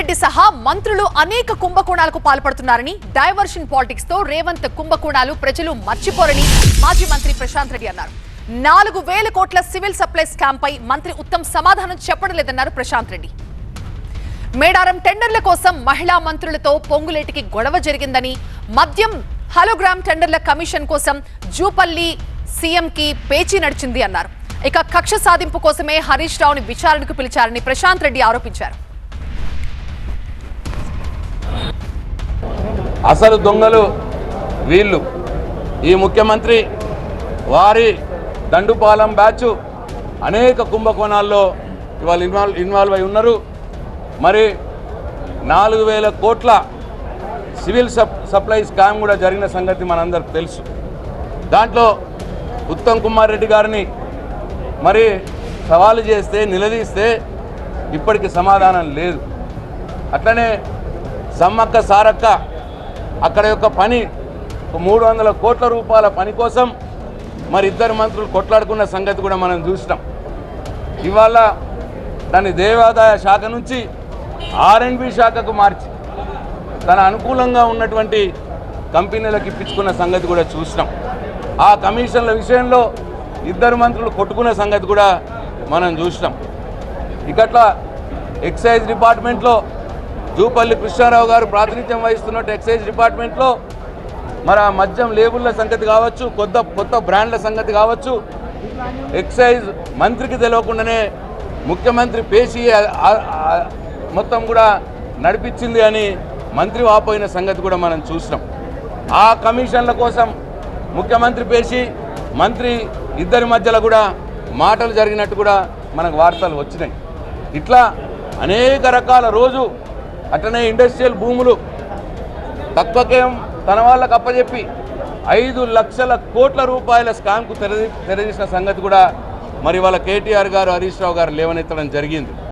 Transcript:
రెడ్డి సహా మంత్రులు అనేక కుంభకోణాలకు పాల్పడుతున్నారని డైవర్షన్ పాలిటిక్స్తో రేవంత్ కుంభకోణాలు ప్రజలు మర్చిపోరని మాజీ మంత్రి ప్రశాంత్ రెడ్డి అన్నారు. నాలుగు వేల కోట్ల సివిల్ సప్లై స్కామ్ పై మంత్రి ఉత్తమ్ సమాధానం చెప్పడం లేదన్నారు ప్రశాంత్ రెడ్డి. మేడారం టెండర్ల కోసం మహిళా మంత్రులతో పొంగులేటికి గొడవ జరిగిందని మద్యం హలోగ్రామ్ టెండర్ల కమిషన్ కోసం జూపల్లి సీఎంకి పేచీ నడిచింది అన్నారు. ఇక కక్ష సాధింపు కోసమే హరీష్ రావుని విచారణకు పిలిచారని ప్రశాంత్ రెడ్డి ఆరోపించారు. అసలు దొంగలు వీళ్ళు. ఈ ముఖ్యమంత్రి వారి దండుపాలెం బ్యాచ్ అనేక కుంభకోణాల్లో ఇవాళ ఇన్వాల్వ్ ఇన్వాల్వ్ అయి ఉన్నారు. మరి నాలుగు వేల కోట్ల సివిల్ సప్ సప్లై స్కామ్ కూడా జరిగిన సంగతి మనందరికి తెలుసు. దాంట్లో ఉత్తమ్ కుమార్ రెడ్డి గారిని మరి సవాలు చేస్తే నిలదీస్తే ఇప్పటికి సమాధానం లేదు. అట్లనే సమ్మక్క సారక్క అక్కడ యొక్క పని మూడు వందల కోట్ల రూపాయల పని కోసం మరి ఇద్దరు మంత్రులు కొట్లాడుకున్న సంగతి కూడా మనం చూసినాం. ఇవాళ దాన్ని దేవాదాయ శాఖ నుంచి ఆర్ఎండ్బి శాఖకు మార్చి తన అనుకూలంగా ఉన్నటువంటి కంపెనీలకు ఇప్పించుకున్న సంగతి కూడా చూసినాం. ఆ కమిషన్ల విషయంలో ఇద్దరు మంత్రులు కొట్టుకున్న సంగతి కూడా మనం చూసినాం. ఇకట్లా ఎక్సైజ్ డిపార్ట్మెంట్లో జూపల్లి కృష్ణారావు గారు ప్రాతినిధ్యం వహిస్తున్నట్టు ఎక్సైజ్ డిపార్ట్మెంట్లో మరి ఆ మద్యం లేబుల్ల సంగతి కావచ్చు కొత్త కొత్త బ్రాండ్ల సంగతి కావచ్చు ఎక్సైజ్ మంత్రికి తెలియకుండానే ముఖ్యమంత్రి పేషి మొత్తం కూడా నడిపించింది అని మంత్రి వాపోయిన సంగతి కూడా మనం చూసినాం. ఆ కమిషన్ల కోసం ముఖ్యమంత్రి పేషి మంత్రి ఇద్దరి మధ్యలో కూడా మాటలు జరిగినట్టు కూడా మనకు వార్తలు వచ్చినాయి. ఇట్లా అనేక రకాల రోజు అట్లనే ఇండస్ట్రియల్ భూములు. తక్కువకేం తన వాళ్ళకు అప్పచెప్పి ఐదు లక్షల కోట్ల రూపాయల స్కామ్కు తెరదీ తెరదీసిన సంగతి కూడా మరి వాళ్ళ కేటీఆర్ గారు హరీష్ రావు గారు లేవనెత్తడం జరిగింది.